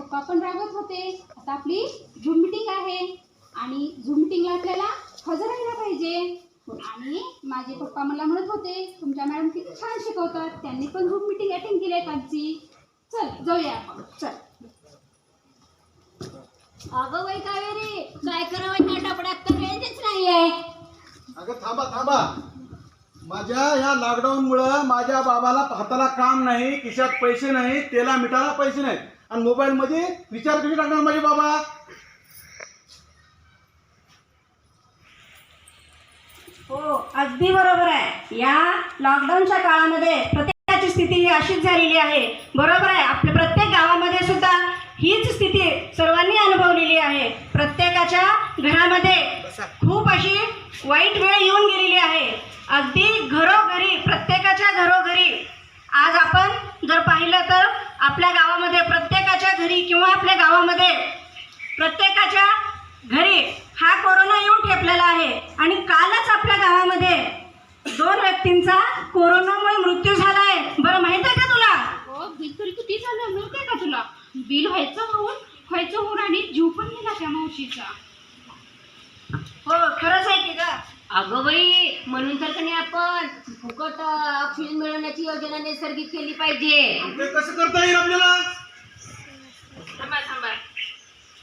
पप्पा पण रागत होते. आता आपली झूम मिटिंग आहे. आणि झूम मिटिंगला आपल्याला हजर राहायला पाहिजे. आणि माझे पप्पा मला म्हणत होते तुमच्या मॅडम किती छान शिकवतात. त्यांनी पण झूम मिटिंग अटेंड केली आहे कालची चल जाऊया आपण. चल. अगं बाई कावेरी काय करावं ह्या टपड्यात तर रेंजच नाहीये. अगं थांबा थांबा. माझ्या या लॉकडाऊन मुळे माझ्या बाबाला हाताला काम नाही खिशात पैसे नाही तेला मिठाला पैसे नाही आणि मोबाईल मध्ये विचार कशी टाकणार माझे बाबा? हो अगदी बरोबर आहे. या लॉकडाऊनच्या काळामध्ये प्रत्येकाची स्थिती ही अशीच झालेली आहे. बरोबर आहे. आपल्या प्रत्येक गावामध्ये सुद्धा हीच स्थिती सर्वांनी अनुभवलेली आहे. प्रत्येकाच्या घरामध्ये खूप अशी वाईट वेळ येऊन गेलेली आहे. अगदी घरोघरी प्रत्येकाच्या घरोघरी आज आपण जर पाहिलं तर आपल्या गावामध्ये प्रत्येकाच्या घरी किंवा आपल्या गावामध्ये प्रत्येकाच्या घरी हा कोरोना येऊन ठेपलेला आहे. आणि कालच आपल्या गावामध्ये दोन व्यक्तींचा कोरोनामुळे मृत्यू झाला आहे. बरं माहीत आहे का तुला? हो बिल तरी किती झालं? माहिती आहे का तुला? बिल व्हायचं होऊन व्हायचं होऊन आणि जीव पण गेला त्या मावशीचा. हो खरंच आहे की का अगं बाई म्हणून तर कणी आपण फुकट ऑक्सिजन मिळवण्याची योजना नैसर्गिक केली पाहिजे. ते कसं करता येईल आपल्याला?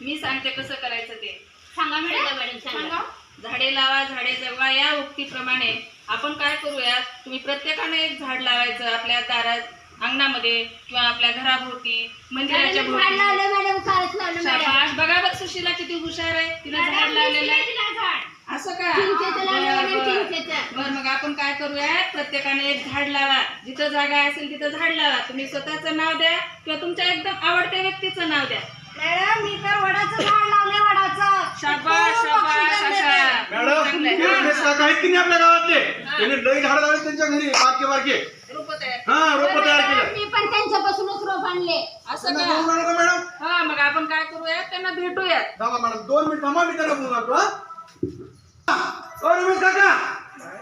मी सांगते कसं करायचं ते. सांगा मॅडम. मॅडम सांगा. झाडे लावा झाडे जगवा या उक्तीप्रमाणे आपण काय करूया तुम्ही प्रत्येकाने एक झाड लावायचं आपल्या दारात अंगणामध्ये किंवा आपल्या घराभोवती मंदिराच्या मॅडम झाड भोवती लावलं मॅडम कालच लावलं मॅडम. शाबास. बघा बरं सुशीला किती हुशार आहे. तिने झाड लावलेलं आहे. असं का? चिंचेचं लावलं बरं, मॅडम बरं. चिंचेचं. बरं मग आपण काय करूया प्रत्येकाने एक झाड लावा. जिथं जागा असेल तिथं झाड लावा. तुम्ही स्वतःचं नाव द्या किंवा तुमच्या एकदम आवडत्या व्यक्तीचं नाव द्या. मॅडम मी तर वडाचं झाड लावले वडाचं. शाबास खूप शाबास ऑक्सिजन देते. अशा मॅडम चांगलंय. ते रमेश काका आहेत की नाही आपल्या गावातले त्यांनी लई झाड लावले त्यांच्या घरी बारके बारके. रोपं तयार हा रोप तयार केलं मी पण त्यांच्यापासूनच रोप आणले. असं त्यांना का? बोलू नका मॅडम. हा मग आपण काय करूया त्यांना भेटूयात. थांबा मॅडम. दोन मिनिट थांबा मी त्यांना बोलू लागतो हा. ओ रमेश काका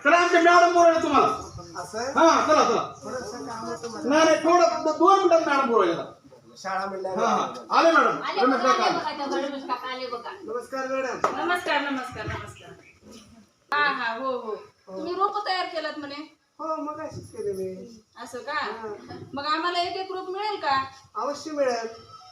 चला आमच्या मॅडम बोलायला तुम्हाला. हा चला चला. नाही नाही थोडं दोन मिनिटात मॅडम बोलायला. शाळा म्हणल्या हा हा. आले मॅडम. आले रमेश बघा काका आले आले. बघा त्या गणेश काका आले बघा. नमस्कार मॅडम. नमस्कार नमस्कार नमस्कार. हा हा हो हो. तुम्ही रोप तयार केलात म्हणे? हो मग अशीच केली मी. असं का? मग आम्हाला एक एक रोप मिळेल का? अवश्य मिळेल.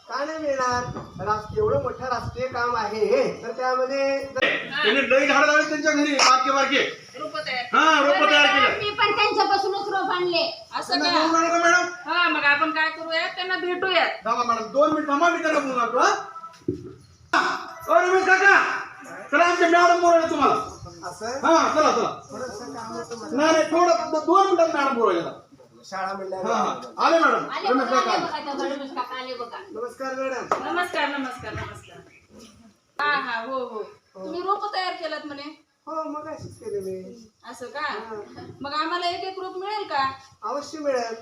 का नाही मिळणार? राष्ट्र एवढं मोठं राष्ट्रीय काम आहे हे. तर त्यामध्ये त्यांनी लई झाड लावले त्यांच्या घरी बारके बारके. हा रोप तयार केलं. मी पण त्यांच्यापासूनच रोप आणले. असं त्यांना का? बोलू नका मॅडम. हा मग आपण काय करूया त्यांना भेटूयात. थांबा मॅडम. दोन मिनिट थांबा मी त्यांना बोलू लागतो हा. ओ रमेश काका. चला आमच्या मॅडम बोलायला तुम्हाला. असं? हा चला चला. थोडस काम होतं मला. नाही नाही थोडं दोन मिनिटात मॅडम बोलायला शाळा हा आले मॅडम. आले रमेश बघा काका आले आले. बघा त्या गणेश काका आले बघा. नमस्कार मॅडम. नमस्कार नमस्कार नमस्कार. हा हा हो हो. तुम्ही रोप तयार केलात म्हणे? हो मग अशीच केली मी. असं का? मग आम्हाला एक एक रोप मिळेल का? अवश्य मिळेल.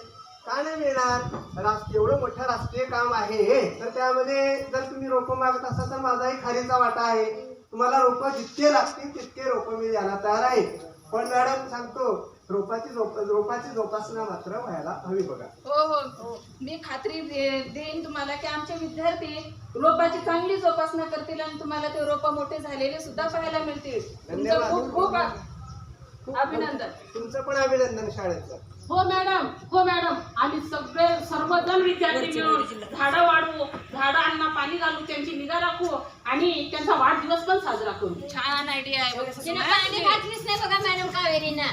का नाही मिळणार? राष्ट्र एवढं मोठं राष्ट्रीय काम आहे हे तर त्यामध्ये जर तुम्ही रोपं मागत असाल तर माझाही खारीचा वाटा आहे. तुम्हाला रोपं जितके लागतील तितके रोपं मी द्यायला तयार आहे. पण मॅडम सांगतो रोपाची रोपाची जोपासना मात्र व्हायला हवी बघा. हो हो हो. मी खात्री दे- देईन तुम्हाला की आमचे विद्यार्थी रोपाची चांगली जोपासना करतील आणि तुम्हाला ते रोप मोठे झालेले सुद्धा पाहायला मिळतील. धन्यवाद. खूप खूप आ- खूप अभिनंदन. तुमचं पण अभिनंदन शाळेचं. हो मॅडम. हो मॅडम. आम्ही सगळे सर्वजण विद्यार्थी मिळून झाडं वाढवू झाडांना पाणी घालू त्यांची निगा राखू आणि त्यांचा वाढदिवस पण साजरा करू. छान आयडिया आहे बघा. तिने सुषमा. पाणी घातलीच नाही बघा मॅडम कावेरीनं.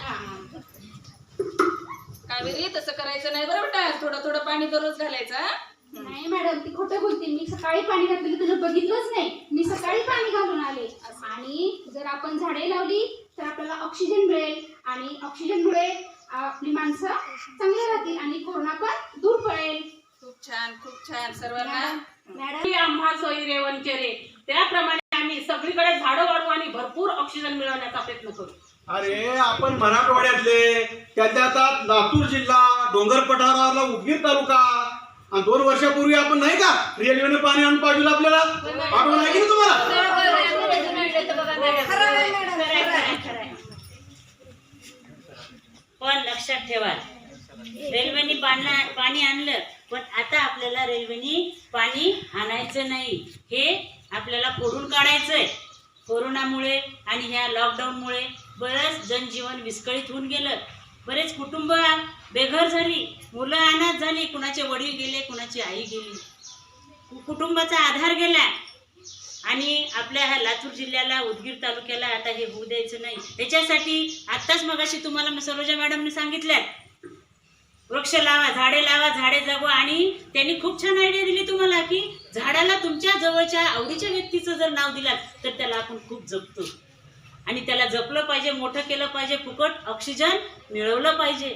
कावेरी तसं करायचं नाही. बरं बेटा थोडं थोडं पाणी दररोज घालायचं हा? नाही मॅडम ती खोटं बोलते. मी सकाळी पाणी घातलेलं तुझं बघितलंच नाही. मी सकाळी पाणी घालून आले. आणि जर आपण झाडे लावली तर आपल्याला ऑक्सिजन मिळेल. आणि ऑक्सिजनमुळे आपली माणसं चांगली राहतील आणि कोरोना पण दूर पळेल खूप छान खूप छान सर्वांना. ही आम्हा सोयी रेवणचेरे त्याप्रमाणे आम्ही सगळीकडे झाडं वाढवू आणि भरपूर ऑक्सिजन मिळवण्याचा प्रयत्न करू. अरे आपण मराठवाड्यातले त्याच्या आता लातूर जिल्हा डोंगर पठारावरला उदगीर तालुका. आणि दोन वर्षापूर्वी आपण नाही का रेल्वेने पाणी आणून पाठवलं आपल्याला पाठवलं नाही की तुम्हाला? पण लक्षात ठेवा रेल्वेने पाणी पाणी आणलं पण आता आपल्याला रेल्वेने पाणी आणायचं नाही. हे आपल्याला कोरून काढायचंय. कोरोनामुळे आणि ह्या लॉकडाऊनमुळे बरंच जनजीवन विस्कळीत होऊन गेलं. बरेच कुटुंब बेघर झाली. मुलं अनाथ झाली. कुणाचे वडील गेले कुणाची आई गेली. कुटुंबाचा आधार गेला. आणि आपल्या ह्या लातूर जिल्ह्याला उदगीर तालुक्याला आता हे होऊ द्यायचं नाही. त्याच्यासाठी आत्ताच मगाशी तुम्हाला सरोजा मॅडमने सांगितलं. वृक्ष लावा झाडे लावा झाडे जगवा. आणि त्यांनी खूप छान आयडिया दिली तुम्हाला की झाडाला तुमच्या जवळच्या आवडीच्या व्यक्तीचं जर नाव दिलात तर त्याला आपण खूप जगतो आणि त्याला जपलं पाहिजे मोठं केलं पाहिजे फुकट ऑक्सिजन मिळवलं पाहिजे.